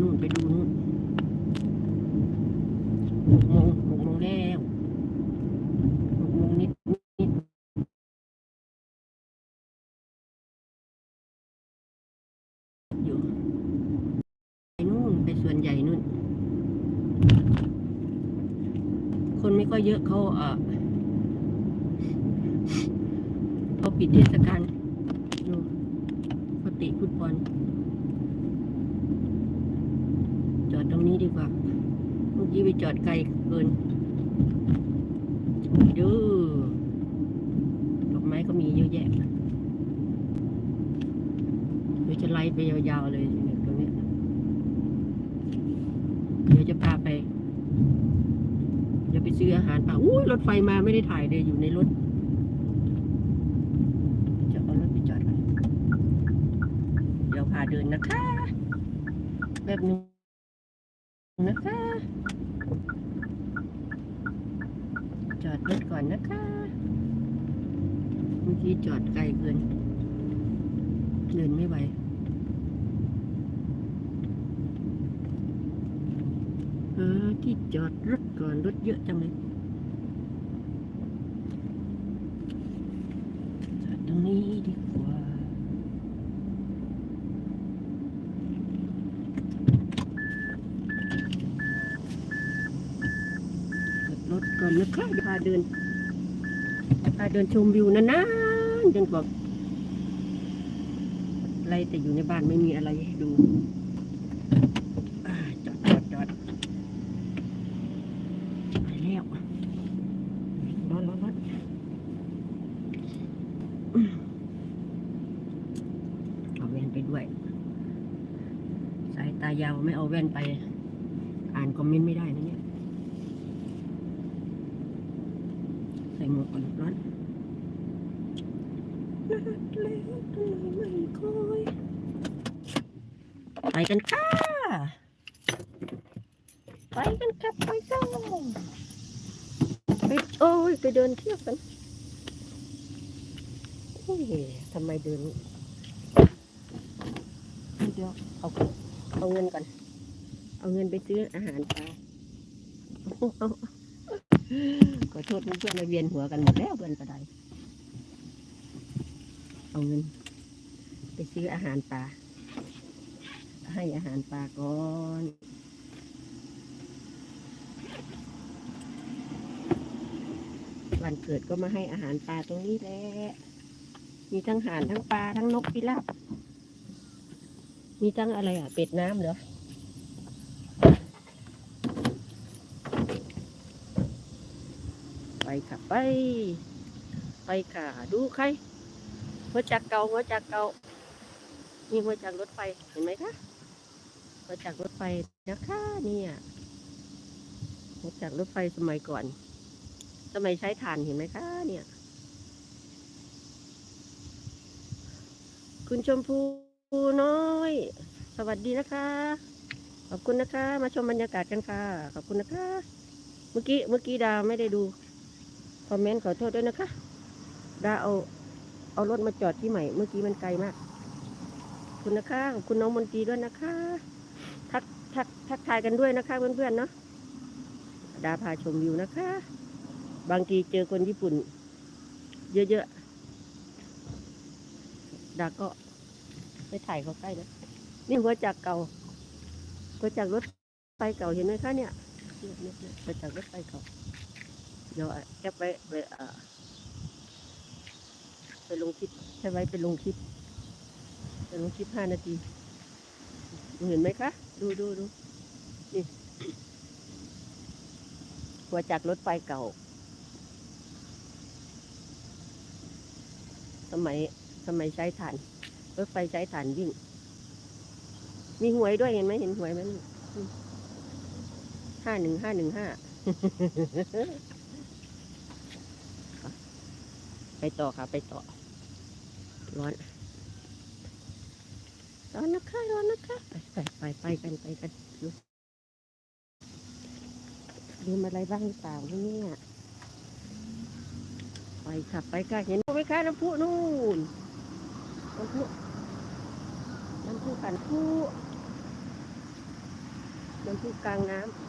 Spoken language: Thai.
นู่นไปดูนู่นหกโมงหกโมงแล้วหกโมงนิดนิดอยู่ไปนู่นไปส่วนใหญ่นู่น คนไม่ก็เยอะเขาเออเขาปิดเทศกาลดูเขาติฟุตบอล จอดตรง นี้ดีกว่าเมื่อกี้ไปจอดไกลเกินดูดอกไม้ก็มีเยอะแยะเดี๋ยวจะไล่ไปยาวๆเลยตรงนี้เดี๋ยวจะพาไปเดี๋ยวไปซื้ออาหารป่าอุ้ยรถไฟมาไม่ได้ถ่ายเลยอยู่ในรถจะเอารถไปจอดเดี๋ยวพาเดินนะคะแบบนึง นะคะ จอดรถก่อนนะคะเมื่อกี้จอดไกลเกินเดินไม่ไหวเออที่จอดรถก่อนรถเยอะจังเลยจอดตรงนี้ดีกว่า จอด รถก่อนนะครับพาเดินพาเดินชมวิวนานๆจนกว่าอะไรแต่อยู่ในบ้านไม่มีอะไรให้ดูจอดจอดจอดไปแล้วร้อนร้อนร้อนเอาแว่นไปด้วย สายตายาวไม่เอาแว่นไป อ่านคอมเมนต์ไม่ได้นะเนี่ย ใส่หมวกก่อนร้อนนัดแล้วทำไมไม่คอยไปกันค่ะไปกันครับไปกันไปโอ้ยไปเดินเที่ยวกันเฮ้ยทำไมเดินเดี๋ยวเอาเอาเงินก่อน เอาเงินไปซื้ออาหารปลาเอาเอา ขอโทษเพื่อนๆเวียนหัวกันหมดแล้วเพื่อนกระไดเอาเงิน ไปซื้ออาหารปลาให้อาหารปลาก่อนวันเกิดก็มาให้อาหารปลาตรงนี้แหละมีทั้งห่านทั้งปลาทั้งนกพิราบมีทั้งอะไรอะ เป็ดน้ำเหรอ ไป ค่ะไป ไปค่ะ ดูใครหัวจักรเก่าหัวจักรเก่านี่หัวจักรรถไฟเห็นไหมคะหัวจักรรถไฟนะคะเนี่ยหัวจักรรถไฟสมัยก่อน สมัยใช้ถ่านเห็นไหมคะ เนี่ย คุณชมพูน้อย สวัสดีนะคะ ขอบคุณนะคะ มาชมบรรยากาศกันค่ะ ขอบคุณนะคะ เมื่อกี้เมื่อกี้ดาไม่ได้ดู คอมเมนต์ขอโทษด้วยนะคะดาเอาเอารถมาจอดที่ใหม่ เมื่อกี้มันไกลมาก คุณนะคะขอบคุณน้องมนตรีด้วยนะคะ ทักทักทักทายกันด้วยนะคะ เพื่อนๆเนาะดาพาชมวิวนะคะ บางทีเจอคนญี่ปุ่น เยอะๆ ดาก็ไม่ถ่ายเขาใกล้นะ นี่หัวจักรเก่าหัวจักรรถไฟเก่าเห็นไหมคะเนี่ยเนี่ยเนี่ยเนี่ยหัวจักรรถไฟเก่า เดี๋ยวแคปไว้ไปเอ่อไปลงคลิปแคปไว้ไปลงคลิปไปลงคลิปห้านาทีเห็นไหมคะ ดูดูดูนี่หัวจากรรถไฟเก่า สมัยสมัยใช้ถ่านรถไฟใช้ถ่านวิ่ง มีหวยด้วยเห็นไหมเห็นหวยไหมห้าหนึ่งห้าหนึ่งห้า ไป ต่อค่ะ ไปต่อ ร้อน ร้อนนะคะ ร้อนนะคะ ไปไปไปไปกันไปกันดูลืมอะไรบ้างเปล่าเนี่ย ไปค่ะไปค่ะ เห็นไหมคะน้ำพุนู่นน้ำพุน้ำพุขันพุน้ำพุกลางน้ำ